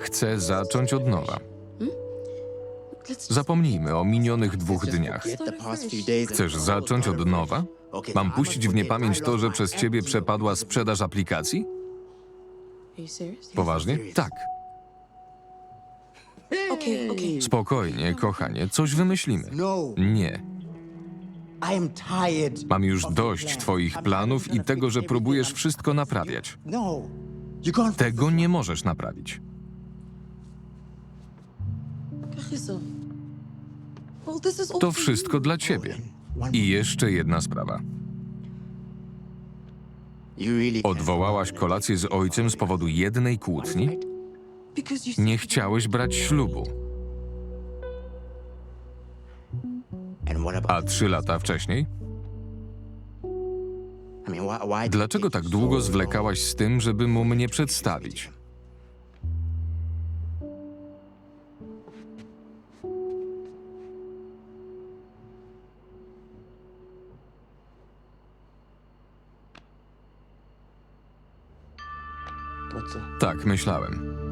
Chcę zacząć od nowa. Zapomnijmy o minionych dwóch dniach. Chcesz zacząć od nowa? Mam puścić w niepamięć to, że przez ciebie przepadła sprzedaż aplikacji? Poważnie? Tak. Spokojnie, kochanie, coś wymyślimy. Nie. Mam już dość twoich planów i tego, że próbujesz wszystko naprawiać. Tego nie możesz naprawić. To wszystko dla ciebie. I jeszcze jedna sprawa. Odwołałaś kolację z ojcem z powodu jednej kłótni? Nie chciałeś brać ślubu. A trzy lata wcześniej? Dlaczego tak długo zwlekałaś z tym, żeby mu mnie przedstawić? Po co? Tak, myślałem.